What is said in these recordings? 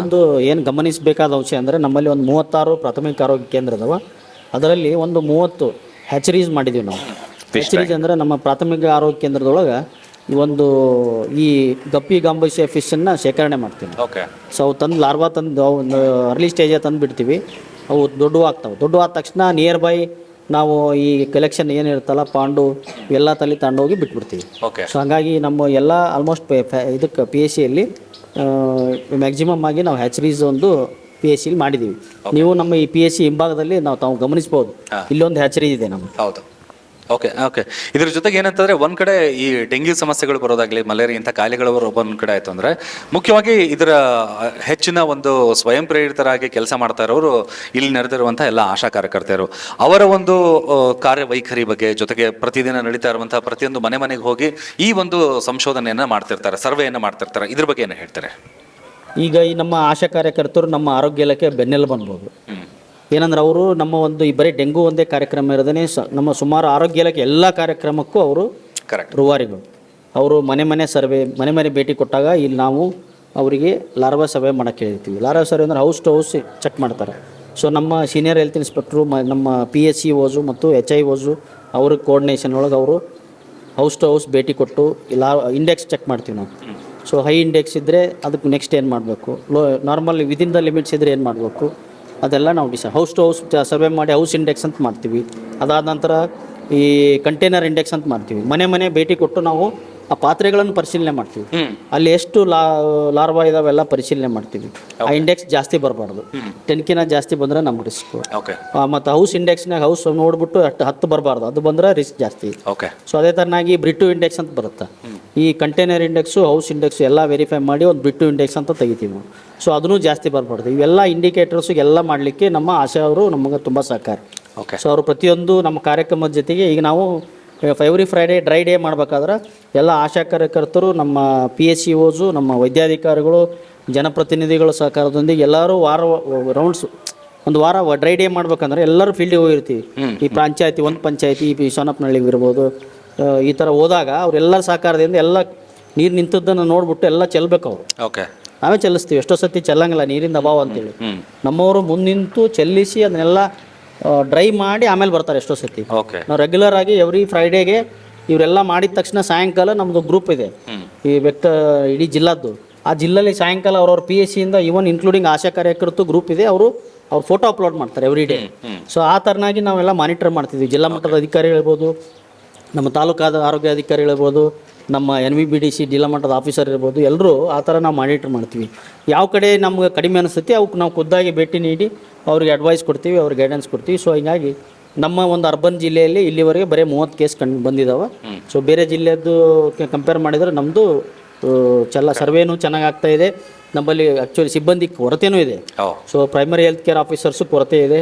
ಒಂದು ಏನು ಗಮನಿಸಬೇಕಾದ ಅಂಶ ಅಂದರೆ ನಮ್ಮಲ್ಲಿ ಒಂದು ಮೂವತ್ತಾರು ಪ್ರಾಥಮಿಕ ಆರೋಗ್ಯ ಕೇಂದ್ರ ಅದಾವ. ಅದರಲ್ಲಿ ಒಂದು ಮೂವತ್ತು ಹ್ಯಾಚರೀಸ್ ಮಾಡಿದ್ದೀವಿ ನಾವು. ಹ್ಯಾಚರೀಸ್ ಅಂದರೆ ನಮ್ಮ ಪ್ರಾಥಮಿಕ ಆರೋಗ್ಯ ಕೇಂದ್ರದೊಳಗೆ ಈ ಒಂದು ಈ ಗಪ್ಪಿ ಗಾಂಬಸಿಯ ಫಿಶನ್ನು ಶೇಖರಣೆ ಮಾಡ್ತೀವಿ. ಓಕೆ ಸೊ ಅವು ತಂದು ಲಾರ್ವಾ ತಂದು ಅವು ಒಂದು ಅರ್ಲಿ ಸ್ಟೇಜೇ ತಂದು ಬಿಡ್ತೀವಿ. ಅವು ದೊಡ್ಡವು ಆಗ್ತಾವೆ. ದೊಡ್ಡ ಆದ ತಕ್ಷಣ ನಿಯರ್ ಬೈ ನಾವು ಈ ಕಲೆಕ್ಷನ್ ಏನಿರುತ್ತಲ್ಲ ಪಾಂಡು ಎಲ್ಲ ತಲೆ ತಗೊಂಡೋಗಿ ಬಿಟ್ಬಿಡ್ತೀವಿ. ಓಕೆ ಸೊ ಹಾಗಾಗಿ ನಮ್ಮ ಎಲ್ಲ ಆಲ್ಮೋಸ್ಟ್ ಇದಕ್ಕೆ ಪಿ ಎಸ್ ಸಿಯಲ್ಲಿ ಮ್ಯಾಕ್ಸಿಮಮ್ ಆಗಿ ನಾವು ಹ್ಯಾಚರೀಸ್ ಒಂದು ಪಿ ಎಸ್ ಸಿಲಿ ಮಾಡಿದ್ದೀವಿ ನೀವು ನಮ್ಮ ಈ ಪಿ ಎಸ್ ಸಿ ಹಿಂಭಾಗದಲ್ಲಿ ನಾವು ತಾವು ಗಮನಿಸ್ಬೋದು. ಇಲ್ಲೊಂದು ಹ್ಯಾಚರಿ ಇದೆ ನಮ್ಮ ಹೌದು. ಓಕೆ ಓಕೆ ಇದ್ರ ಜೊತೆಗೆ ಏನಂತಂದ್ರೆ ಒಂದ್ ಕಡೆ ಈ ಡೆಂಗ್ಯೂ ಸಮಸ್ಯೆಗಳು ಬರೋದಾಗ್ಲಿ ಮಲೇರಿಯಾ ಇಂಥ ಕಾಯಿಲೆಗಳು ಒಂದ್ ಕಡೆ ಆಯ್ತು ಅಂದ್ರೆ ಮುಖ್ಯವಾಗಿ ಇದರ ಹೆಚ್ಚಿನ ಒಂದು ಸ್ವಯಂ ಪ್ರೇರಿತರಾಗಿ ಕೆಲಸ ಮಾಡ್ತಾ ಇರೋರು ಇಲ್ಲಿ ನಡೆದಿರುವಂತಹ ಎಲ್ಲ ಆಶಾ ಕಾರ್ಯಕರ್ತೆಯರು. ಅವರ ಒಂದು ಕಾರ್ಯವೈಖರಿ ಬಗ್ಗೆ ಜೊತೆಗೆ ಪ್ರತಿದಿನ ನಡೀತಾ ಇರುವಂತಹ ಪ್ರತಿಯೊಂದು ಮನೆ ಮನೆಗೆ ಹೋಗಿ ಈ ಒಂದು ಸಂಶೋಧನೆಯನ್ನ ಮಾಡ್ತಿರ್ತಾರೆ ಸರ್ವೆಯನ್ನ ಮಾಡ್ತಿರ್ತಾರೆ. ಇದ್ರ ಬಗ್ಗೆ ಏನು ಹೇಳ್ತಾರೆ? ಈಗ ಈ ನಮ್ಮ ಆಶಾ ಕಾರ್ಯಕರ್ತರು ನಮ್ಮ ಆರೋಗ್ಯ ಇಲಾಖೆ ಬೆನ್ನೆಲು ಬಂದ್ಬೋದು ಏನಂದ್ರೆ ಅವರು ನಮ್ಮ ಒಂದು ಈ ಬರೀ ಡೆಂಗು ಒಂದೇ ಕಾರ್ಯಕ್ರಮ ಇರೋದೇ ಸ ನಮ್ಮ ಸುಮಾರು ಆರೋಗ್ಯ ಇಲಾಖೆ ಎಲ್ಲ ಕಾರ್ಯಕ್ರಮಕ್ಕೂ ಅವರು ಕರೆಕ್ಟ್ ರೂವಾರಿಗಳು. ಅವರು ಮನೆ ಮನೆ ಸರ್ವೆ ಮನೆ ಮನೆ ಭೇಟಿ ಕೊಟ್ಟಾಗ ಇಲ್ಲಿ ನಾವು ಅವರಿಗೆ ಲಾರ್ವಾ ಸರ್ವೆ ಮಾಡೋಕ್ಕೆ ಹೇಳಿರ್ತೀವಿ. ಲಾರ್ವಾ ಸರ್ವೆ ಅಂದ್ರೆ ಹೌಸ್ ಟು ಹೌಸ್ ಚೆಕ್ ಮಾಡ್ತಾರೆ. ಸೊ ನಮ್ಮ ಸೀನಿಯರ್ ಹೆಲ್ತ್ ಇನ್ಸ್ಪೆಕ್ಟ್ರು ಮ ನಮ್ಮ ಪಿ ಎಸ್ ಸಿ ಓಸು ಮತ್ತು ಎಚ್ ಐ ಓಸು ಅವ್ರ ಕೋರ್ಡಿನೇಷನ್ ಒಳಗೆ ಅವರು ಹೌಸ್ ಟು ಹೌಸ್ ಭೇಟಿ ಕೊಟ್ಟು ಲಾ ಇಂಡೆಕ್ಸ್ ಚೆಕ್ ಮಾಡ್ತೀವಿ ನಾವು. ಸೊ ಹೈ ಇಂಡೆಕ್ಸ್ ಇದ್ದರೆ ಅದಕ್ಕೆ ನೆಕ್ಸ್ಟ್ ಏನು ಮಾಡಬೇಕು? Low normal within the limits ಇದ್ದರೆ ಏನು ಮಾಡಬೇಕು? ಅದೆಲ್ಲ ನಾವು ಡಿಸ ಹೌಸ್ ಟು ಹೌಸ್ ಸರ್ವೆ ಮಾಡಿ ಹೌಸ್ ಇಂಡೆಕ್ಸ್ ಅಂತ ಮಾಡ್ತೀವಿ. ಅದಾದ ನಂತರ ಈ ಕಂಟೈನರ್ ಇಂಡೆಕ್ಸ್ ಅಂತ ಮಾಡ್ತೀವಿ. ಮನೆ ಮನೆ ಭೇಟಿ ಕೊಟ್ಟು ನಾವು ಆ ಪಾತ್ರೆಗಳನ್ನು ಪರಿಶೀಲನೆ ಮಾಡ್ತೀವಿ. ಅಲ್ಲಿ ಎಷ್ಟು ಲಾ ಲಾರ್ವಾ ಇದಾವೆಲ್ಲ ಪರಿಶೀಲನೆ ಮಾಡ್ತೀವಿ. ಆ ಇಂಡೆಕ್ಸ್ ಜಾಸ್ತಿ ಬರಬಾರ್ದು. ಟೆನ್ಕಿನ ಜಾಸ್ತಿ ಬಂದರೆ ನಮ್ಗೆ ರಿಸ್ಕ್ ಮತ್ತು ಹೌಸ್ ಇಂಡೆಕ್ಸ್ನಾಗ ಹೌಸ್ ನೋಡ್ಬಿಟ್ಟು ಅಷ್ಟು ಹತ್ತು ಬರಬಾರ್ದು. ಅದು ಬಂದ್ರೆ ರಿಸ್ಕ್ ಜಾಸ್ತಿ ಓಕೆ ಸೊ ಅದೇ ಥರನಾಗಿ ಬ್ರಿಟು ಇಂಡೆಕ್ಸ್ ಅಂತ ಬರುತ್ತೆ. ಈ ಕಂಟೈನರ್ ಇಂಡೆಕ್ಸು ಹೌಸ್ ಇಂಡೆಕ್ಸು ಎಲ್ಲ ವೆರಿಫೈ ಮಾಡಿ ಒಂದು ಬ್ರಿಟು ಇಂಡೆಕ್ಸ್ ಅಂತ ತೆಗಿತೀವಿ ನಾವು. ಸೊ ಅದನ್ನು ಜಾಸ್ತಿ ಬರಬಾರ್ದು. ಇವೆಲ್ಲ ಇಂಡಿಕೇಟರ್ಸ್ ಎಲ್ಲ ಮಾಡಲಿಕ್ಕೆ ನಮ್ಮ ಆಶಾ ಅವರು ನಮಗೆ ತುಂಬ ಸಹಕಾರ. ಓಕೆ ಸೊ ಅವರು ಪ್ರತಿಯೊಂದು ನಮ್ಮ ಕಾರ್ಯಕ್ರಮದ ಜೊತೆಗೆ ಈಗ ನಾವು ಫೆವ್ರಿ ಫ್ರೈಡೇ ಡ್ರೈ ಡೇ ಮಾಡಬೇಕಾದ್ರೆ ಎಲ್ಲ ಆಶಾ ಕಾರ್ಯಕರ್ತರು ನಮ್ಮ ಪಿ ಎಸ್ ಸಿ ಓಸು ನಮ್ಮ ವೈದ್ಯಾಧಿಕಾರಿಗಳು ಜನಪ್ರತಿನಿಧಿಗಳ ಸಹಕಾರದೊಂದಿಗೆ ಎಲ್ಲರೂ ವಾರ ರೌಂಡ್ಸ್ ಒಂದು ವಾರ ಡ್ರೈ ಡೇ ಮಾಡ್ಬೇಕಂದ್ರೆ ಎಲ್ಲರೂ ಫೀಲ್ಡಿಗೆ ಹೋಗಿರ್ತೀವಿ. ಈ ಪಂಚಾಯತಿ ಒಂದು ಪಂಚಾಯತಿ ಈ ಸೋನಪ್ಪನಹಳ್ಳಿಗೆ ಇರ್ಬೋದು ಈ ಥರ ಹೋದಾಗ ಅವರೆಲ್ಲರ ಸಹಕಾರದಿಂದ ಎಲ್ಲ ನೀರು ನಿಂತದ್ದನ್ನು ನೋಡ್ಬಿಟ್ಟು ಎಲ್ಲ ಚೆಲ್ಬೇಕು ಅವರು. ಓಕೆ ನಾವೇ ಚೆಲ್ಲಿಸ್ತೀವಿ. ಎಷ್ಟೋ ಸತಿ ಚೆಲ್ಲಂಗಿಲ್ಲ ನೀರಿಂದ ಅಭಾವ ಅಂತೇಳಿ. ನಮ್ಮವರು ಮುಂದೆ ನಿಂತು ಚೆಲ್ಲಿಸಿ ಅದನ್ನೆಲ್ಲ ಡ್ರೈ ಮಾಡಿ ಆಮೇಲೆ ಬರ್ತಾರೆ ಎಷ್ಟೋ ಸತಿ. ಓಕೆ ನಾವು ರೆಗ್ಯುಲರ್ ಆಗಿ ಎವ್ರಿ ಫ್ರೈಡೇಗೆ ಇವರೆಲ್ಲ ಮಾಡಿದ ತಕ್ಷಣ ಸಾಯಂಕಾಲ ನಮ್ಮದು ಗ್ರೂಪ್ ಇದೆ. ಈ ವ್ಯಕ್ತ ಇಡೀ ಜಿಲ್ಲಾದ್ದು. ಆ ಜಿಲ್ಲೆಯಲ್ಲಿ ಸಾಯಂಕಾಲ ಅವ್ರವ್ರ ಪಿ ಎಸ್ ಸಿಯಿಂದ ಈವನ್ ಇನ್ಕ್ಲೂಡಿಂಗ್ ಆಶಾ ಕಾರ್ಯಕರ್ತರು ಗ್ರೂಪ್ ಇದೆ ಅವರು ಅವ್ರು ಫೋಟೋ ಅಪ್ಲೋಡ್ ಮಾಡ್ತಾರೆ ಎವ್ರಿ ಡೇ ಸೊ ಆ ಥರನಾಗಿ ನಾವೆಲ್ಲ ಮಾನಿಟರ್ ಮಾಡ್ತಿದ್ವಿ. ಜಿಲ್ಲಾ ಮಟ್ಟದ ಅಧಿಕಾರಿ ಹೇಳ್ಬೋದು ನಮ್ಮ ತಾಲೂಕಾದ ಆರೋಗ್ಯ ಅಧಿಕಾರಿ ಹೇಳ್ಬೋದು ನಮ್ಮ N V B D C ಜಿಲ್ಲಾ ಮಟ್ಟದ ಆಫೀಸರ್ ಇರ್ಬೋದು ಎಲ್ಲರೂ ಆ ಥರ ನಾವು ಮಾನಿಟ್ರ್ ಮಾಡ್ತೀವಿ. ಯಾವ ಕಡೆ ನಮ್ಗೆ ಕಡಿಮೆ ಅನಿಸುತ್ತೆ ಅವಕ್ಕೆ ನಾವು ಖುದ್ದಾಗಿ ಭೇಟಿ ನೀಡಿ ಅವ್ರಿಗೆ ಅಡ್ವೈಸ್ ಕೊಡ್ತೀವಿ ಅವ್ರಿಗೆ ಗೈಡೆನ್ಸ್ ಕೊಡ್ತೀವಿ. ಸೊ ಹೀಗಾಗಿ ನಮ್ಮ ಒಂದು ಅರ್ಬನ್ ಜಿಲ್ಲೆಯಲ್ಲಿ ಇಲ್ಲಿವರೆಗೆ ಬರೀ ಮೂವತ್ತು ಕೇಸ್ ಕಂಡು ಬಂದಿದ್ದಾವೆ ಸೊ ಬೇರೆ ಜಿಲ್ಲೆಯದ್ದು ಕಂಪೇರ್ ಮಾಡಿದರೆ ನಮ್ಮದು ಚೆಲ್ಲ ಸರ್ವೇನೂ ಚೆನ್ನಾಗಾಗ್ತಾ ಇದೆ. ನಮ್ಮಲ್ಲಿ ಆ್ಯಕ್ಚುಲಿ ಸಿಬ್ಬಂದಿ ಕೊರತೆಯೂ ಇದೆ. So primary health care officers ಕೊರತೆ ಇದೆ.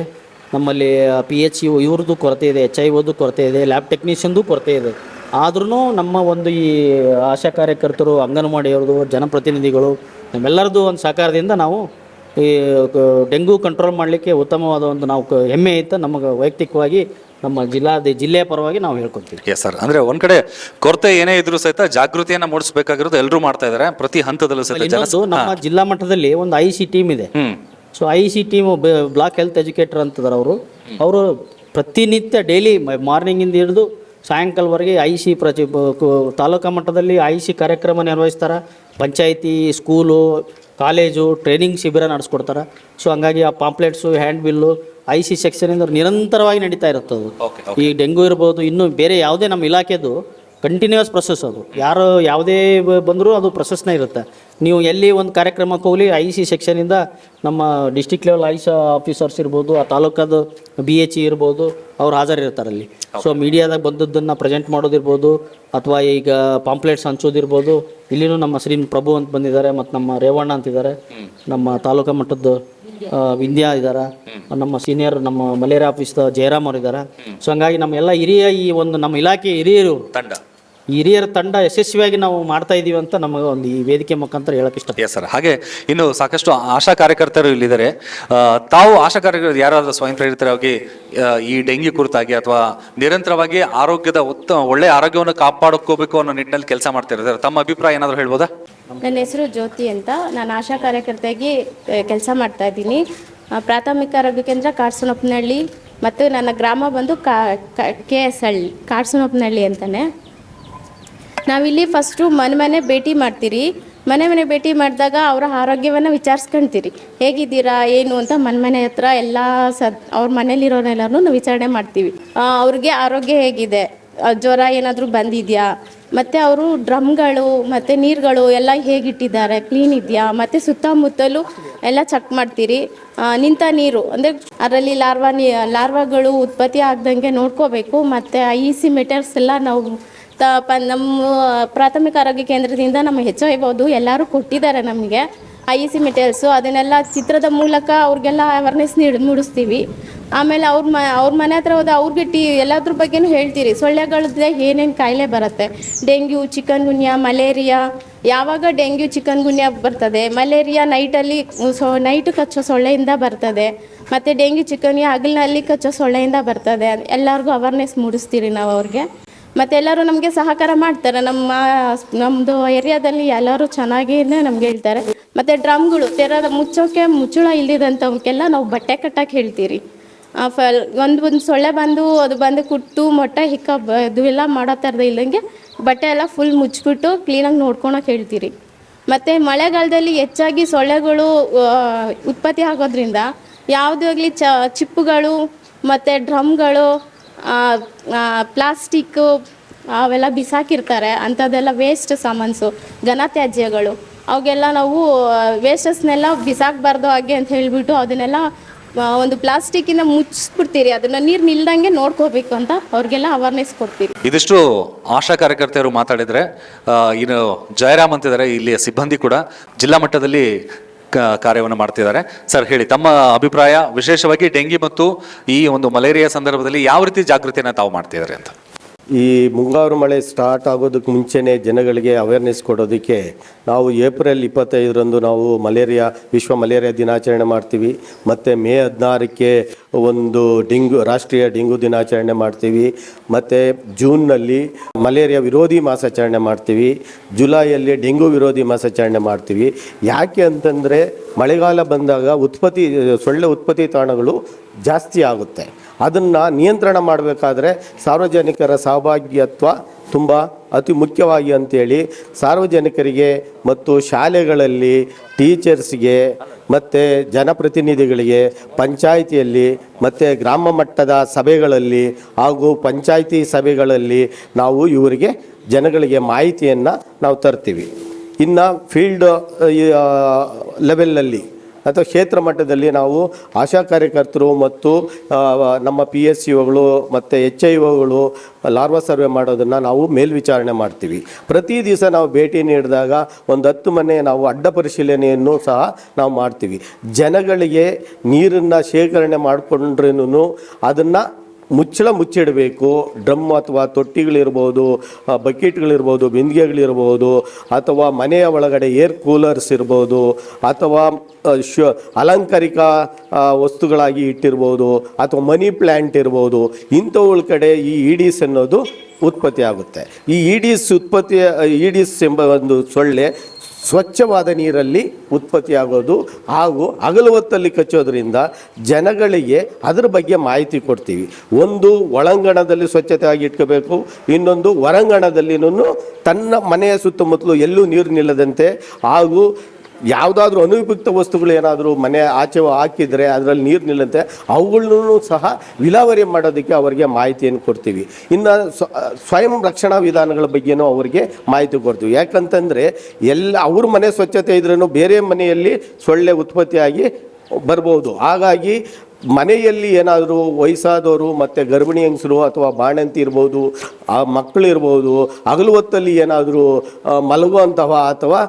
ನಮ್ಮಲ್ಲಿ ಪಿ ಎಚ್ ಯು ಇವ್ರದ್ದು ಕೊರತೆ ಇದೆ ಎಚ್ ಐ ಓದು ಕೊರತೆ ಇದೆ ಲ್ಯಾಬ್ ಟೆಕ್ನಿಷಿಯನ್ದು ಕೊರತೆ ಇದೆ. ಆದ್ರೂ ನಮ್ಮ ಒಂದು ಈ ಆಶಾ ಕಾರ್ಯಕರ್ತರು ಅಂಗನವಾಡಿಯವ್ರದ್ದು ಜನಪ್ರತಿನಿಧಿಗಳು ನಮ್ಮೆಲ್ಲರದ್ದು ಒಂದು ಸಹಕಾರದಿಂದ ನಾವು ಈ ಡೆಂಗು ಕಂಟ್ರೋಲ್ ಮಾಡಲಿಕ್ಕೆ ಉತ್ತಮವಾದ ಒಂದು ನಾವು ಹೆಮ್ಮೆ ಇತ್ತು. ನಮಗೆ ವೈಯಕ್ತಿಕವಾಗಿ ನಮ್ಮ ಜಿಲ್ಲಾ ಜಿಲ್ಲೆಯ ಪರವಾಗಿ ನಾವು ಹೇಳ್ಕೊತೀವಿ. ಎಸ್ ಸರ್ ಅಂದ್ರೆ ಒಂದ್ ಕಡೆ ಕೊರತೆ ಏನೇ ಇದ್ರೂ ಸಹಿತ ಜಾಗೃತಿಯನ್ನ ಮೂಡಿಸಬೇಕಾಗಿರೋದು ಎಲ್ಲರೂ ಮಾಡ್ತಾ ಇದ್ದಾರೆ ಪ್ರತಿ ಹಂತದಲ್ಲೂ ಸಹ ನಮ್ಮ ಜಿಲ್ಲಾ ಮಟ್ಟದಲ್ಲಿ ಒಂದು ಐ ಸಿ ಟೀಮ್ ಇದೆ. So I C team block health educator ಅಂತದಾರೆ ಅವರು. ಅವರು ಪ್ರತಿನಿತ್ಯ ಡೈಲಿ ಮಾರ್ನಿಂಗಿಂದ ಹಿಡಿದು ಸಾಯಂಕಾಲವರೆಗೆ ಐ ಸಿ ಪ್ರತಿ ತಾಲೂಕಾ ಮಟ್ಟದಲ್ಲಿ ಐ ಸಿ ಕಾರ್ಯಕ್ರಮ ನಿರ್ವಹಿಸ್ತಾರೆ. ಪಂಚಾಯಿತಿ ಸ್ಕೂಲು ಕಾಲೇಜು ಟ್ರೈನಿಂಗ್ ಶಿಬಿರ ನಡೆಸ್ಕೊಡ್ತಾರೆ. ಸೊ ಹಂಗಾಗಿ ಆ pamphlets hand bill I C ಸೆಕ್ಷನಿಂದ ನಿರಂತರವಾಗಿ ನಡೀತಾ ಇರುತ್ತೆ ಅದು ಓಕೆ ಈ ಡೆಂಗು ಇರ್ಬೋದು ಇನ್ನೂ ಬೇರೆ ಯಾವುದೇ ನಮ್ಮ ಇಲಾಖೆದು ಕಂಟಿನ್ಯೂಸ್ ಪ್ರೊಸೆಸ್ ಅದು. ಯಾರು ಯಾವುದೇ ಬಂದರೂ ಅದು ಪ್ರೊಸೆಸ್ನೇ ಇರುತ್ತೆ. ನೀವು ಎಲ್ಲಿ ಒಂದು ಕಾರ್ಯಕ್ರಮಕ್ಕೆ ಹೋಗಲಿ ಐ ಸಿ ಸೆಕ್ಷನಿಂದ ನಮ್ಮ district level I C officers ಇರ್ಬೋದು ಆ ತಾಲೂಕದ ಬಿ ಎಚ್ ಇ ಇರ್ಬೋದು ಅವ್ರು ಹಾಜರಿರ್ತಾರೆ ಅಲ್ಲಿ. ಸೊ ಮೀಡಿಯಾದಾಗ ಬಂದದ್ದನ್ನು ಪ್ರೆಸೆಂಟ್ ಮಾಡೋದಿರ್ಬೋದು ಅಥವಾ ಈಗ ಪಾಂಪ್ಲೆಟ್ಸ್ ಹಂಚೋದಿರ್ಬೋದು. ಇಲ್ಲಿನೂ ನಮ್ಮ ಶ್ರೀ ಪ್ರಭು ಅಂತ ಬಂದಿದ್ದಾರೆ ಮತ್ತು ನಮ್ಮ ರೇವಣ್ಣ ಅಂತಿದ್ದಾರೆ. ನಮ್ಮ ತಾಲೂಕಾ ಮಟ್ಟದ ವಿಂಧ್ಯ ಇದ್ದಾರೆ ನಮ್ಮ ಸೀನಿಯರ್ ನಮ್ಮ ಮಲೇರಿಯಾ ಆಫೀಸ್ ಜಯರಾಮ್ ಅವ್ರು ಇದ್ದಾರೆ ಸೊ ಹಂಗಾಗಿ ನಮ್ಮ ಎಲ್ಲ ಹಿರಿಯ ಈ ಒಂದು ನಮ್ಮ ಇಲಾಖೆ ಹಿರಿಯರು. ತಂಡ. ಹಿರಿಯರ ತಂಡ ಯಶಸ್ವಿಯಾಗಿ ನಾವು ಮಾಡ್ತಾ ಇದೀವಿ ಅಂತ ನಮಗೆ ಒಂದು ಈ ವೇದಿಕೆ ಮುಖಾಂತರ ಹೇಳಕ್ ಇಷ್ಟ ಎಸ್ ಸರ್ ಹಾಗೆ ಇನ್ನು ಸಾಕಷ್ಟು ಆಶಾ ಕಾರ್ಯಕರ್ತರು ಇಲ್ಲಿದ್ದಾರೆ. ಆ, ತಾವು ಆಶಾ ಕಾರ್ಯಕರ್ತರು ಯಾರಾದರೂ ಸ್ವಯಂ ಪ್ರೇರಿತರಾಗಿ ಆ, ಈ ಡೆಂಗಿ ಕುರಿತಾಗಿ ಅಥವಾ ನಿರಂತರವಾಗಿ ಆರೋಗ್ಯದ ಉತ್ತಮ ಒಳ್ಳೆ ಆರೋಗ್ಯವನ್ನು ಕಾಪಾಡ್ಕೋಬೇಕು ಅನ್ನೋ ನಿಟ್ಟಿನಲ್ಲಿ ಕೆಲಸ ಮಾಡ್ತಿರ್ತಾರೆ ತಮ್ಮ ಅಭಿಪ್ರಾಯ ಏನಾದರೂ ಹೇಳ್ಬೋದಾ? ನನ್ನ ಹೆಸರು ಜ್ಯೋತಿ ಅಂತ. ನಾನು ಆಶಾ ಕಾರ್ಯಕರ್ತೆಯಾಗಿ ಕೆಲಸ ಮಾಡ್ತಾ ಇದ್ದೀನಿ. ಆ, ಪ್ರಾಥಮಿಕ ಆರೋಗ್ಯ ಕೇಂದ್ರ ಕಾಡ್ಸನಪ್ಪನಹಳ್ಳಿ ಮತ್ತು ನನ್ನ ಗ್ರಾಮ ಬಂದು ಕಾ ಕೆ ಎಸ್ ಹಳ್ಳಿ ಕಾಡ್ಸನಪ್ಪನಹಳ್ಳಿ ಅಂತಲೇ ನಾವಿಲ್ಲಿ ಫಸ್ಟು ಮನೆ ಮನೆ ಭೇಟಿ ಮಾಡ್ತೀರಿ. ಮನೆ ಮನೆ ಭೇಟಿ ಮಾಡಿದಾಗ ಅವರ ಆರೋಗ್ಯವನ್ನು ವಿಚಾರಿಸ್ಕೊಳ್ತೀರಿ ಹೇಗಿದ್ದೀರಾ, ಏನು ಅಂತ ಮನೆ ಮನೆ ಹತ್ರ ಎಲ್ಲ ಸದ್, ಅವ್ರ ಮನೇಲಿರೋರೆಲ್ಲರೂ ನಾವು ವಿಚಾರಣೆ ಮಾಡ್ತೀವಿ. ಅವ್ರಿಗೆ ಆರೋಗ್ಯ ಹೇಗಿದೆ ಜ್ವರ ಏನಾದರೂ ಬಂದಿದೆಯಾ? ಮತ್ತು ಅವರು ಡ್ರಮ್ಗಳು, ಮತ್ತು ನೀರುಗಳು ಎಲ್ಲ ಹೇಗಿಟ್ಟಿದ್ದಾರೆ? ಕ್ಲೀನ್ ಇದೆಯಾ? ಮತ್ತು ಸುತ್ತಮುತ್ತಲೂ ಎಲ್ಲ ಚೆಕ್ ಮಾಡ್ತೀರಿ. ನಿಂತ ನೀರು, ಅಂದರೆ ಅದರಲ್ಲಿ ಲಾರ್ವಾ ನೀ, ಲಾರ್ವಾಗಳು ಉತ್ಪತ್ತಿ ಆಗ್ದಂಗೆ ನೋಡ್ಕೋಬೇಕು. ಮತ್ತು ಐ ಸಿ ಮೆಟರ್ಸ್ ಎಲ್ಲ ನಾವು ತ ಪ ನಮ್ಮ ಪ್ರಾಥಮಿಕ ಆರೋಗ್ಯ ಕೇಂದ್ರದಿಂದ ನಮ್ಮ ಹೆಚ್ಚು ಐಬೋದು ಎಲ್ಲರೂ ಕೊಟ್ಟಿದ್ದಾರೆ ನಮಗೆ ಐ ಸಿ ಮೆಟೀರಿಯಲ್ಸು. ಅದನ್ನೆಲ್ಲ ಚಿತ್ರದ ಮೂಲಕ ಅವ್ರಿಗೆಲ್ಲ ಅವೇರ್ನೆಸ್ ನೀಡಿ ಮೂಡಿಸ್ತೀವಿ. ಆಮೇಲೆ ಅವ್ರ ಮ ಅವ್ರ ಮನೆ ಹತ್ರ ಹೋದ ಅವ್ರಿಗೆ ಟಿ ಎಲ್ಲದ್ರ ಬಗ್ಗೆನೂ ಹೇಳ್ತೀರಿ. ಸೊಳ್ಳೆಗಳದ್ದೇ ಏನೇನು ಕಾಯಿಲೆ ಬರುತ್ತೆ? Dengue chikungunya malaria. ಯಾವಾಗ ಡೆಂಗ್ಯೂ ಚಿಕನ್ ಗುನ್ಯಾ ಬರ್ತದೆ? ಮಲೇರಿಯಾ ನೈಟಲ್ಲಿ ಸೊ ನೈಟ್ ಕಚ್ಚೋ ಸೊಳ್ಳೆಯಿಂದ ಬರ್ತದೆ. ಮತ್ತು ಡೆಂಗ್ಯೂ ಚಿಕನ್ಗೆ ಹಗಲಿನಲ್ಲಿ ಕಚ್ಚೋ ಸೊಳ್ಳೆಯಿಂದ ಬರ್ತದೆ. ಎಲ್ಲರಿಗೂ ಅವೇರ್ನೆಸ್ ಮೂಡಿಸ್ತೀರಿ ನಾವು ಅವ್ರಿಗೆ. ಮತ್ತು ಎಲ್ಲರೂ ನಮಗೆ ಸಹಕಾರ ಮಾಡ್ತಾರೆ. ನಮ್ಮ ನಮ್ಮದು ಏರಿಯಾದಲ್ಲಿ ಎಲ್ಲರೂ ಚೆನ್ನಾಗಿನೇ ನಮ್ಗೆ ಹೇಳ್ತಾರೆ. ಮತ್ತು ಡ್ರಮ್ಗಳು ತೆರ ಮುಚ್ಚೋಕೆ ಮುಚ್ಚಳ ಇಲ್ದಿದಂಥವಕ್ಕೆಲ್ಲ ನಾವು ಬಟ್ಟೆ ಕಟ್ಟಕ್ಕೆ ಹೇಳ್ತೀರಿ. ಫಲ್ ಒಂದು ಒಂದು ಸೊಳ್ಳೆ ಬಂದು ಅದು ಬಂದು ಕುಟ್ಟು, ಮೊಟ್ಟೆ ಹಿಕ್ಕ ಇದು ಎಲ್ಲ ಮಾಡೋ ಥರದ ಇಲ್ಲಂಗೆ ಬಟ್ಟೆ ಎಲ್ಲ ಫುಲ್ ಮುಚ್ಚಿಬಿಟ್ಟು ಕ್ಲೀನಾಗಿ ನೋಡ್ಕೊಳಕ್ಕೆ ಹೇಳ್ತೀರಿ. ಮತ್ತು ಮಳೆಗಾಲದಲ್ಲಿ ಹೆಚ್ಚಾಗಿ ಸೊಳ್ಳೆಗಳು ಉತ್ಪತ್ತಿ ಆಗೋದ್ರಿಂದ ಆಗಲಿ ಚ, ಚಿಪ್ಪುಗಳು, ಮತ್ತು ಡ್ರಮ್ಗಳು ಪ್ಲಾಸ್ಟಿಕ್ಕು ಅವೆಲ್ಲ ಬಿಸಾಕಿರ್ತಾರೆ, ಅಂಥದ್ದೆಲ್ಲ ವೇಸ್ಟ್ ಸಾಮಾನ್ಸು, ಘನತ್ಯಾಜ್ಯಗಳು. ಅವಾಗೆಲ್ಲ ನಾವು ವೇಸ್ಟಸ್ನೆಲ್ಲ ಬಿಸಾಕಬಾರ್ದು ಹಾಗೆ ಅಂತ ಹೇಳಿಬಿಟ್ಟು ಅದನ್ನೆಲ್ಲ ಒಂದು ಪ್ಲಾಸ್ಟಿಕ್ಕಿಂದ ಮುಚ್ಚಿಸ್ಬಿಡ್ತೀರಿ. ಅದನ್ನು ನೀರು ನಿಲ್ದಂಗೆ ನೋಡ್ಕೋಬೇಕು ಅಂತ ಅವ್ರಿಗೆಲ್ಲ ಅವೇರ್ನೆಸ್ ಕೊಡ್ತೀರಿ. ಇದಿಷ್ಟು ಆಶಾ ಕಾರ್ಯಕರ್ತೆಯರು ಮಾತಾಡಿದರೆ ಇನ್ನು ಜಯರಾಮ್ ಅಂತಿದ್ದಾರೆ, ಇಲ್ಲಿಯ ಸಿಬ್ಬಂದಿ ಕೂಡ. ಜಿಲ್ಲಾ ಮಟ್ಟದಲ್ಲಿ ಕಾರ್ಯವನ್ನು ಮಾಡ್ತಿದ್ದಾರೆ. ಸರ್, ಹೇಳಿ, ತಮ್ಮ ಅಭಿಪ್ರಾಯ, ವಿಶೇಷವಾಗಿ ಡೆಂಗಿ ಮತ್ತು ಈ ಒಂದು ಮಲೇರಿಯಾ ಸಂದರ್ಭದಲ್ಲಿ ಯಾವ ರೀತಿ ಜಾಗೃತಿಯನ್ನು ತಾವು ಮಾಡ್ತಿದ್ದಾರೆ ಅಂತ? ಈ ಮುಂಗಾರು ಮಳೆ ಸ್ಟಾರ್ಟ್ ಆಗೋದಕ್ಕೆ ಮುಂಚೆನೇ ಜನಗಳಿಗೆ ಅವೇರ್ನೆಸ್ ಕೊಡೋದಕ್ಕೆ ನಾವು ಏಪ್ರಿಲ್ ಇಪ್ಪತ್ತೈದರಂದು ನಾವು ಮಲೇರಿಯಾ, ವಿಶ್ವ ಮಲೇರಿಯಾ ದಿನಾಚರಣೆ ಮಾಡ್ತೀವಿ. ಮತ್ತು ಮೇ ಹದಿನಾರಕ್ಕೆ ಒಂದು ಡೆಂಗು, ರಾಷ್ಟ್ರೀಯ ಡೆಂಗು ದಿನಾಚರಣೆ ಮಾಡ್ತೀವಿ. ಮತ್ತು ಜೂನ್ನಲ್ಲಿ ಮಲೇರಿಯಾ ವಿರೋಧಿ ಮಾಸಾಚರಣೆ ಮಾಡ್ತೀವಿ. ಜುಲೈಯಲ್ಲಿ ಡೆಂಗು ವಿರೋಧಿ ಮಾಸಾಚರಣೆ ಮಾಡ್ತೀವಿ. ಯಾಕೆ ಅಂತಂದರೆ ಮಳೆಗಾಲ ಬಂದಾಗ ಉತ್ಪತ್ತಿ, ಸೊಳ್ಳೆ ಉತ್ಪತ್ತಿ ತಾಣಗಳು ಜಾಸ್ತಿ ಆಗುತ್ತೆ. ಅದನ್ನು ನಿಯಂತ್ರಣ ಮಾಡಬೇಕಾದ್ರೆ ಸಾರ್ವಜನಿಕರ ಸಹಭಾಗ್ಯತ್ವ ತುಂಬ ಅತಿ ಮುಖ್ಯವಾಗಿ ಅಂತೇಳಿ ಸಾರ್ವಜನಿಕರಿಗೆ ಮತ್ತು ಶಾಲೆಗಳಲ್ಲಿ ಟೀಚರ್ಸ್ಗೆ ಮತ್ತು ಜನಪ್ರತಿನಿಧಿಗಳಿಗೆ ಪಂಚಾಯಿತಿಯಲ್ಲಿ ಮತ್ತು ಗ್ರಾಮ ಮಟ್ಟದ ಸಭೆಗಳಲ್ಲಿ ಹಾಗೂ ಪಂಚಾಯಿತಿ ಸಭೆಗಳಲ್ಲಿ ನಾವು ಇವರಿಗೆ ಜನಗಳಿಗೆ ಮಾಹಿತಿಯನ್ನು ನಾವು ತರ್ತೀವಿ. ಇನ್ನು ಫೀಲ್ಡ್ ಲೆವೆಲಲ್ಲಿ ಅಥವಾ ಕ್ಷೇತ್ರ ಮಟ್ಟದಲ್ಲಿ ನಾವು ಆಶಾ ಕಾರ್ಯಕರ್ತರು ಮತ್ತು ನಮ್ಮ ಪಿ ಎಸ್ ಒಗಳು ಮತ್ತು ಎಚ್ ಐ ಒಗಳು ಲಾರ್ವಾ ಸರ್ವೆ ಮಾಡೋದನ್ನು ನಾವು ಮೇಲ್ವಿಚಾರಣೆ ಮಾಡ್ತೀವಿ. ಪ್ರತಿ ದಿವಸ ನಾವು ಭೇಟಿ ನೀಡಿದಾಗ ಒಂದು ಹತ್ತು ಮನೆ ನಾವು ಅಡ್ಡ ಪರಿಶೀಲನೆಯನ್ನು ಸಹ ನಾವು ಮಾಡ್ತೀವಿ. ಜನಗಳಿಗೆ ನೀರನ್ನು ಶೇಖರಣೆ ಮಾಡಿಕೊಂಡ್ರೂ ಅದನ್ನು ಮುಚ್ಚಳ ಮುಚ್ಚಿಡಬೇಕು. ಡ್ರಮ್ ಅಥವಾ ತೊಟ್ಟಿಗಳಿರ್ಬೋದು ಬಕೆಟ್ಗಳಿರ್ಬೋದು, ಬಿಂದಿಗೆಗಳಿರ್ಬೋದು, ಅಥವಾ ಮನೆಯ ಒಳಗಡೆ ಏರ್ ಕೂಲರ್ಸ್ ಇರ್ಬೋದು, ಅಥವಾ ಶ, ಅಲಂಕಾರಿಕ ವಸ್ತುಗಳಾಗಿ ಇಟ್ಟಿರ್ಬೋದು, ಅಥವಾ ಮನಿ ಪ್ಲ್ಯಾಂಟ್ ಇರ್ಬೋದು, ಇಂಥವುಗಳ ಕಡೆ ಈ ಇಡೀಸ್ ಅನ್ನೋದು ಉತ್ಪತ್ತಿ ಆಗುತ್ತೆ ಈ ಇಡೀಸ್ ಉತ್ಪತ್ತಿ ಇಡೀಸ್ ಎಂಬ ಒಂದು ಸೊಳ್ಳೆ ಸ್ವಚ್ಛವಾದ ನೀರಲ್ಲಿ ಉತ್ಪತ್ತಿಯಾಗೋದು ಹಾಗೂ ಹಗಲು ಹೊತ್ತಲ್ಲಿ ಕಚ್ಚೋದ್ರಿಂದ ಜನಗಳಿಗೆ ಅದರ ಬಗ್ಗೆ ಮಾಹಿತಿ ಕೊಡ್ತೀವಿ. ಒಂದು ಒಳಾಂಗಣದಲ್ಲಿ ಸ್ವಚ್ಛತೆಯಾಗಿ ಇಟ್ಕೋಬೇಕು, ಇನ್ನೊಂದು ಹೊರಾಂಗಣದಲ್ಲಿನೂ ತನ್ನ ಮನೆಯ ಸುತ್ತಮುತ್ತಲು ಎಲ್ಲೂ ನೀರು ನಿಲ್ಲದಂತೆ ಹಾಗೂ ಯಾವುದಾದ್ರೂ ಅನುಪಯುಕ್ತ ವಸ್ತುಗಳು ಏನಾದರೂ ಮನೆ ಆಚೆ ಹಾಕಿದರೆ ಅದರಲ್ಲಿ ನೀರು ನಿಲ್ಲಂತೆ ಅವುಗಳನ್ನು ಸಹ ವಿಲಾವರಿ ಮಾಡೋದಕ್ಕೆ ಅವರಿಗೆ ಮಾಹಿತಿಯನ್ನು ಕೊಡ್ತೀವಿ. ಇನ್ನು ಸ್ವ- ಸ್ವಯಂ ರಕ್ಷಣಾ ವಿಧಾನಗಳ ಬಗ್ಗೆನೂ ಅವರಿಗೆ ಮಾಹಿತಿ ಕೊಡ್ತೀವಿ. ಯಾಕಂತಂದರೆ ಎಲ್ಲ, ಅವ್ರ ಮನೆ ಸ್ವಚ್ಛತೆ ಇದ್ರೂ ಬೇರೆ ಮನೆಯಲ್ಲಿ ಸೊಳ್ಳೆ ಉತ್ಪತ್ತಿಯಾಗಿ ಬರ್ಬೋದು. ಹಾಗಾಗಿ ಮನೆಯಲ್ಲಿ ಏನಾದರೂ ವಯಸ್ಸಾದವರು ಮತ್ತು ಗರ್ಭಿಣಿ ಹೆಂಗಸರು ಅಥವಾ ಬಾಣಂತಿ ಇರ್ಬೋದು, ಆ ಮಕ್ಕಳಿರ್ಬೋದು ಹಗಲು ಹೊತ್ತಲ್ಲಿ ಏನಾದರೂ ಮಲಗುವಂತಹ ಅಥವಾ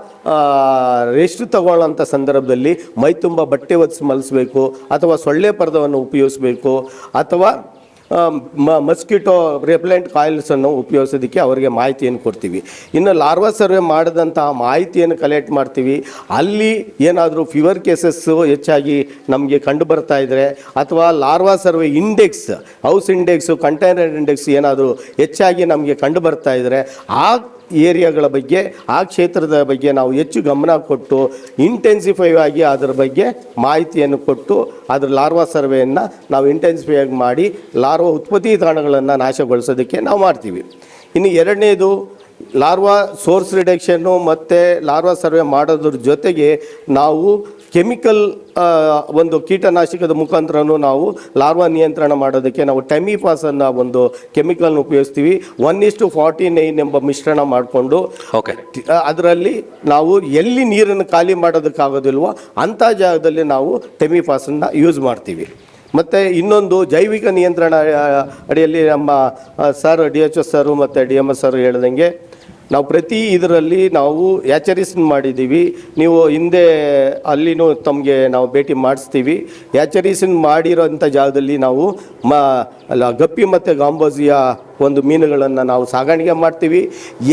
ರೆಸ್ಟ್ ತಗೊಳ್ಳೋಂಥ ಸಂದರ್ಭದಲ್ಲಿ ಮೈ ತುಂಬ ಬಟ್ಟೆ ಒದಿಸಿ ಮಲಸಬೇಕು ಅಥವಾ ಸೊಳ್ಳೆ ಪರದವನ್ನು ಉಪಯೋಗಿಸ್ಬೇಕು ಅಥವಾ ಮಸ್ಕಿಟೋ ರೆಪ್ಲೆಂಟ್ ಕಾಯಿಲ್ಸನ್ನು ಉಪಯೋಗಿಸೋದಕ್ಕೆ ಅವರಿಗೆ ಮಾಹಿತಿಯನ್ನು ಕೊಡ್ತೀವಿ. ಇನ್ನು ಲಾರ್ವಾ ಸರ್ವೆ ಮಾಡಿದಂತಹ ಮಾಹಿತಿಯನ್ನು ಕಲೆಕ್ಟ್ ಮಾಡ್ತೀವಿ. ಅಲ್ಲಿ ಏನಾದರೂ ಫೀವರ್ ಕೇಸಸ್ಸು ಹೆಚ್ಚಾಗಿ ನಮಗೆ ಕಂಡು ಬರ್ತಾ ಇದ್ದರೆ ಅಥವಾ larva survey index house index container index ಏನಾದರೂ ಹೆಚ್ಚಾಗಿ ನಮಗೆ ಕಂಡು ಬರ್ತಾ ಇದ್ದರೆ ಆ ಏರಿಯಾಗಳ ಬಗ್ಗೆ, ಆ ಕ್ಷೇತ್ರದ ಬಗ್ಗೆ ನಾವು ಹೆಚ್ಚು ಗಮನ ಕೊಟ್ಟು ಇಂಟೆನ್ಸಿಫೈ ಆಗಿ ಅದರ ಬಗ್ಗೆ ಮಾಹಿತಿಯನ್ನು ಕೊಟ್ಟು, ಅದರ ಲಾರ್ವಾ ಸರ್ವೆಯನ್ನು ನಾವು ಇಂಟೆನ್ಸಿಫೈ ಆಗಿ ಮಾಡಿ, ಲಾರ್ವಾ ಉತ್ಪತ್ತಿ ತಾಣಗಳನ್ನು ನಾಶಗೊಳಿಸೋದಕ್ಕೆ ನಾವು ಮಾಡ್ತೀವಿ. ಇನ್ನು ಎರಡನೇದು, ಲಾರ್ವಾ ಸೋರ್ಸ್ ರಿಡಕ್ಷನ್ನು ಮತ್ತು ಲಾರ್ವಾ ಸರ್ವೆ ಮಾಡೋದ್ರ ಜೊತೆಗೆ ನಾವು ಕೆಮಿಕಲ್ ಒಂದು ಕೀಟನಾಶಕದ ಮುಖಾಂತರನೂ ನಾವು ಲಾರ್ವಾ ನಿಯಂತ್ರಣ ಮಾಡೋದಕ್ಕೆ ನಾವು ಟೆಮಿಫಾಸ್ ಅನ್ನೋ ಒಂದು ಕೆಮಿಕಲ್ನ ಉಪಯೋಗಿಸ್ತೀವಿ. ಒನ್ ಇಸ್ಟು ಫಾರ್ಟಿ ನೈನ್ ಎಂಬ ಮಿಶ್ರಣ ಮಾಡಿಕೊಂಡು ಓಕೆ. ಅದರಲ್ಲಿ ನಾವು ಎಲ್ಲಿ ನೀರನ್ನು ಖಾಲಿ ಮಾಡೋದಕ್ಕಾಗೋದಿಲ್ವೋ ಅಂಥ ಜಾಗದಲ್ಲಿ ನಾವು ಟೆಮಿಫಾಸನ್ನು ಯೂಸ್ ಮಾಡ್ತೀವಿ. ಮತ್ತು ಇನ್ನೊಂದು ಜೈವಿಕ ನಿಯಂತ್ರಣ ಅಡಿಯಲ್ಲಿ ನಮ್ಮ sir D H S sir ಮತ್ತು ಡಿ ಎಂ ಎಸ್ ಸರ್ ಹೇಳ್ದಂಗೆ ನಾವು ಪ್ರತಿ ಇದರಲ್ಲಿ ನಾವು ಯಾಚರೀಸನ್ ಮಾಡಿದ್ದೀವಿ. ನೀವು ಹಿಂದೆ ಅಲ್ಲಿನೂ ತಮಗೆ ನಾವು ಭೇಟಿ ಮಾಡಿಸ್ತೀವಿ. ಯಾಚರೀಸನ್ ಮಾಡಿರೋಂಥ ಜಾಗದಲ್ಲಿ ನಾವು ಮ, ಅಲ್ಲ ಗಪ್ಪಿ ಮತ್ತು ಗಾಂಬೋಜಿಯ ಒಂದು ಮೀನುಗಳನ್ನು ನಾವು ಸಾಗಾಣಿಕೆ ಮಾಡ್ತೀವಿ.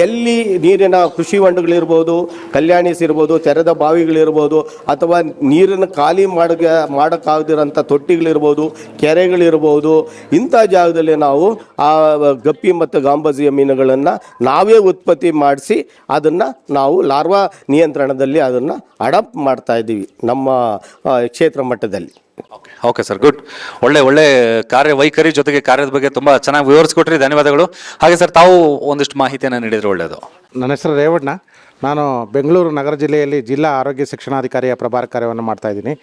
ಎಲ್ಲಿ ನೀರಿನ ಕೃಷಿ ಹೊಂಡಗಳಿರ್ಬೋದು, ಕಲ್ಯಾಣಿಸ್ ಇರ್ಬೋದು, ತೆರೆದ ಬಾವಿಗಳಿರ್ಬೋದು, ಅಥವಾ ನೀರನ್ನು ಖಾಲಿ ಮಾಡ ಮಾಡೋಕ್ಕಾಗದಿರೋಂಥ ತೊಟ್ಟಿಗಳಿರ್ಬೋದು, ಕೆರೆಗಳಿರ್ಬೋದು, ಇಂಥ ಜಾಗದಲ್ಲಿ ನಾವು ಆ ಗಪ್ಪಿ ಮತ್ತು ಗಾಂಬಜಿಯ ಮೀನುಗಳನ್ನು ನಾವೇ ಉತ್ಪತ್ತಿ ಮಾಡಿಸಿ ಅದನ್ನು ನಾವು ಲಾರ್ವಾ ನಿಯಂತ್ರಣದಲ್ಲಿ ಅದನ್ನು ಅಡಾಪ್ಟ್ ಮಾಡ್ತಾ ಇದ್ದೀವಿ ನಮ್ಮ ಕ್ಷೇತ್ರ ಮಟ್ಟದಲ್ಲಿ. ಓಕೆ ಸರ್ ಗುಡ್ ಒಳ್ಳೆ ಒಳ್ಳೆ ಕಾರ್ಯವೈಖರಿ ಜೊತೆಗೆ ಕಾರ್ಯದ ಬಗ್ಗೆ ತುಂಬಾ ಚೆನ್ನಾಗಿ ವಿವರಿಸ್ಕೊಟ್ರಿ. ಧನ್ಯವಾದಗಳು. ಹಾಗೆ ಸರ್ ತಾವು ಒಂದಿಷ್ಟು ಮಾಹಿತಿಯನ್ನು ನೀಡಿದರೆ ಒಳ್ಳೆಯದು ನನ್ನ ಹೆಸರು ರೇವಣ್ಣ. ನಾನು ಬೆಂಗಳೂರು ನಗರ ಜಿಲ್ಲೆಯಲ್ಲಿ ಜಿಲ್ಲಾ ಆರೋಗ್ಯ ಶಿಕ್ಷಣಾಧಿಕಾರಿಯ ಪ್ರಭಾರ ಕಾರ್ಯವನ್ನು ಮಾಡ್ತಾ ಇದ್ದೀನಿ.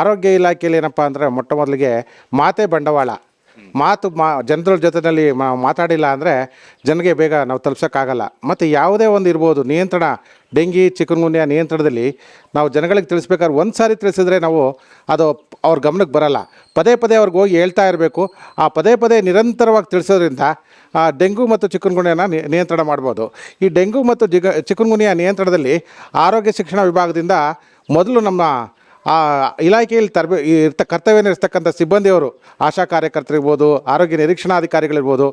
ಆರೋಗ್ಯ ಇಲಾಖೆಯಲ್ಲಿ ಏನಪ್ಪ ಅಂದರೆ ಮೊಟ್ಟ ಮೊದಲಿಗೆ ಮಾತೆ ಬಂಡವಾಳ. ಮಾತು ಮಾ, ಜನರ ಜೊತೆಯಲ್ಲಿ ಮಾತಾಡಿಲ್ಲ ಅಂದರೆ ಜನಗೆ ಬೇಗ ನಾವು ತಲುಪ್ಸೋಕ್ಕಾಗಲ್ಲ. ಮತ್ತು ಯಾವುದೇ ಒಂದು ಇರ್ಬೋದು, ನಿಯಂತ್ರಣ ಡೆಂಗಿ ಚಿಕನ್ಗುನ್ಯಾ ನಿಯಂತ್ರಣದಲ್ಲಿ ನಾವು ಜನಗಳಿಗೆ ತಿಳಿಸ್ಬೇಕಾದ್ರೆ ಒಂದು ಸಾರಿ ತಿಳಿಸಿದ್ರೆ ನಾವು ಅದು ಅವ್ರ ಗಮನಕ್ಕೆ ಬರಲ್ಲ. ಪದೇ ಪದೇ ಅವ್ರಿಗೆ ಹೋಗಿ ಹೇಳ್ತಾ ಇರಬೇಕು. ಆ ಪದೇ ಪದೇ ನಿರಂತರವಾಗಿ ತಿಳಿಸೋದ್ರಿಂದ ಡೆಂಗು ಮತ್ತು ಚಿಕನ್ಗುನ್ಯಾನ ನಿಯಂತ್ರಣ ಮಾಡ್ಬೋದು. ಈ ಡೆಂಗು ಮತ್ತು ಜಿಗ ಚಿಕನ್ಗುನ್ಯಾ ನಿಯಂತ್ರಣದಲ್ಲಿ ಆರೋಗ್ಯ ಶಿಕ್ಷಣ ವಿಭಾಗದಿಂದ ಮೊದಲು ನಮ್ಮ ಆ ಇಲಾಖೆಯಲ್ಲಿ ತರಬೇ ಇರ್ತ ಕರ್ತವ್ಯ ನಿರ್ವಹಿಸ್ತಕ್ಕಂಥ ಸಿಬ್ಬಂದಿಯವರು ಆಶಾ ಕಾರ್ಯಕರ್ತರಿರ್ಬೋದು ಆರೋಗ್ಯ ನಿರೀಕ್ಷಣಾಧಿಕಾರಿಗಳಿರ್ಬೋದು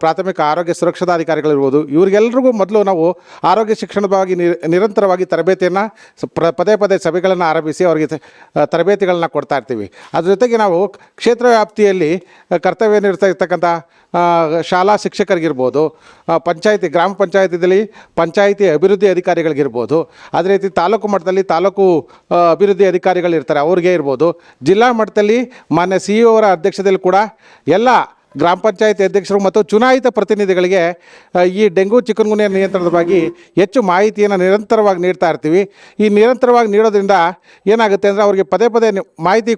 ಪ್ರಾಥಮಿಕ ಆರೋಗ್ಯ ಸುರಕ್ಷತಾಧಿಕಾರಿಗಳಿರ್ಬೋದು ಇವರಿಗೆಲ್ರಿಗೂ ಮೊದಲು ನಾವು ಆರೋಗ್ಯ ಶಿಕ್ಷಣವಾಗಿ ನಿರಂತರವಾಗಿ ತರಬೇತಿಯನ್ನು ಪದೇ ಪದೇ ಸಭೆಗಳನ್ನು ಆರಂಭಿಸಿ ಅವರಿಗೆ ತರಬೇತಿಗಳನ್ನು ಕೊಡ್ತಾ ಇರ್ತೀವಿ. ಅದ್ರ ಜೊತೆಗೆ ನಾವು ಕ್ಷೇತ್ರ ವ್ಯಾಪ್ತಿಯಲ್ಲಿ ಕರ್ತವ್ಯ ನಿರ್ವಹಿಸ್ತಕ್ಕಂಥ ಆ, ಶಾಲಾ ಶಿಕ್ಷಕರಿಗಿರ್ಬೋದು ಪಂಚಾಯತಿ ಗ್ರಾಮ ಪಂಚಾಯತಿದಲ್ಲಿ ಪಂಚಾಯಿತಿ ಅಭಿವೃದ್ಧಿ ಅಧಿಕಾರಿಗಳಿಗಿರ್ಬೋದು ಅದೇ ರೀತಿ ತಾಲೂಕು ಮಟ್ಟದಲ್ಲಿ ತಾಲೂಕು ಅಭಿವೃದ್ಧಿ ಅಭಿವೃದ್ಧಿ ಅಧಿಕಾರಿಗಳಿರ್ತಾರೆ ಅವ್ರಿಗೆ ಇರ್ಬೋದು. ಜಿಲ್ಲಾ ಮಟ್ಟದಲ್ಲಿ ಮಾನ್ಯ ಸಿ ಇ ಅವರ ಅಧ್ಯಕ್ಷತೆಯಲ್ಲಿ ಕೂಡ ಎಲ್ಲ ಗ್ರಾಮ ಪಂಚಾಯತಿ ಅಧ್ಯಕ್ಷರು ಮತ್ತು ಚುನಾಯಿತ ಪ್ರತಿನಿಧಿಗಳಿಗೆ ಈ ಡೆಂಗು ಚಿಕನ್ಗುನಿಯ ನಿಯಂತ್ರಣದ ಬಗ್ಗೆ ಹೆಚ್ಚು ಮಾಹಿತಿಯನ್ನು ನಿರಂತರವಾಗಿ ನೀಡ್ತಾ ಇರ್ತೀವಿ. ಈ ನಿರಂತರವಾಗಿ ನೀಡೋದ್ರಿಂದ ಏನಾಗುತ್ತೆ ಅಂದರೆ ಅವರಿಗೆ ಪದೇ ಪದೇ ಮಾಹಿತಿ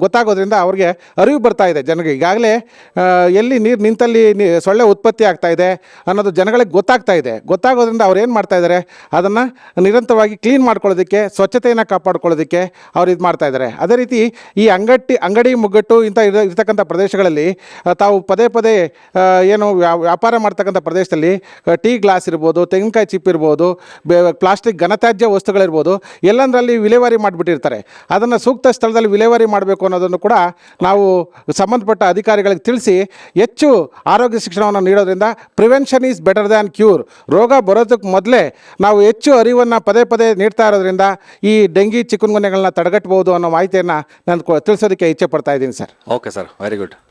ಗೊತ್ತಾಗೋದ್ರಿಂದ ಅವ್ರಿಗೆ ಅರಿವು ಬರ್ತಾ ಇದೆ ಜನರಿಗೆ. ಈಗಾಗಲೇ ಎಲ್ಲಿ ನೀರು ನಿಂತಲ್ಲಿ ಸೊಳ್ಳೆ ಉತ್ಪತ್ತಿ ಆಗ್ತಾ ಇದೆ ಅನ್ನೋದು ಜನಗಳಿಗೆ ಗೊತ್ತಾಗ್ತಾ ಇದೆ. ಗೊತ್ತಾಗೋದ್ರಿಂದ ಅವ್ರು ಏನು ಮಾಡ್ತಾ ಇದ್ದಾರೆ ಅದನ್ನು ನಿರಂತರವಾಗಿ ಕ್ಲೀನ್ ಮಾಡ್ಕೊಳ್ಳೋದಕ್ಕೆ ಸ್ವಚ್ಛತೆಯನ್ನು ಕಾಪಾಡ್ಕೊಳ್ಳೋದಕ್ಕೆ ಅವ್ರು ಇದು ಮಾಡ್ತಾ ಇದ್ದಾರೆ ಅದೇ ರೀತಿ ಈ ಅಂಗಟ್ಟಿ ಅಂಗಡಿ ಮುಗ್ಗಟ್ಟು ಇಂಥ ಇರ ಇರ್ತಕ್ಕಂಥ ಪ್ರದೇಶಗಳಲ್ಲಿ ಆ, ತಾವು ಪದೇ ಪದೇ ಏನು ವ್ಯಾ- ವ್ಯಾಪಾರ ಮಾಡ್ತಕ್ಕಂಥ ಪ್ರದೇಶದಲ್ಲಿ ಟೀ ಗ್ಲಾಸ್ ಇರ್ಬೋದು, ತೆಂಗಿನಕಾಯಿ ಚಿಪ್ ಇರ್ಬೋದು ಪ್ಲಾಸ್ಟಿಕ್ ಘನತ್ಯಾಜ್ಯ ವಸ್ತುಗಳಿರ್ಬೋದು ಎಲ್ಲಂದರಲ್ಲಿ ವಿಲೇವಾರಿ ಮಾಡಿಬಿಟ್ಟಿರ್ತಾರೆ. ಅದನ್ನು ಸೂಕ್ತ ಸ್ಥಳದಲ್ಲಿ ವಿಲೇವಾರಿ ಮಾಡಬೇಕು ಅನ್ನೋದನ್ನು ಕೂಡ ನಾವು ಸಂಬಂಧಪಟ್ಟ ಅಧಿಕಾರಿಗಳಿಗೆ ತಿಳಿಸಿ, ಹೆಚ್ಚು ಆರೋಗ್ಯ ಶಿಕ್ಷಣವನ್ನು ನೀಡೋದ್ರಿಂದ prevention is better than cure. ರೋಗ ಬರೋದಕ್ಕೆ ಮೊದಲೇ ನಾವು ಹೆಚ್ಚು ಅರಿವನ್ನು ಪದೇ ಪದೇ ನೀಡ್ತಾ ಇರೋದ್ರಿಂದ ಈ ಡೆಂಗಿ ಚಿಕನ್ಗುನ್ಯಗಳನ್ನ ತಡೆಗಟ್ಟಬಹುದು ಅನ್ನೋ ಮಾಹಿತಿಯನ್ನು ನಾನು ತಿಳಿಸೋದಕ್ಕೆ ಇಚ್ಛೆ ಪಡ್ತಾ ಇದ್ದೀನಿ sir. Okay sir, very good.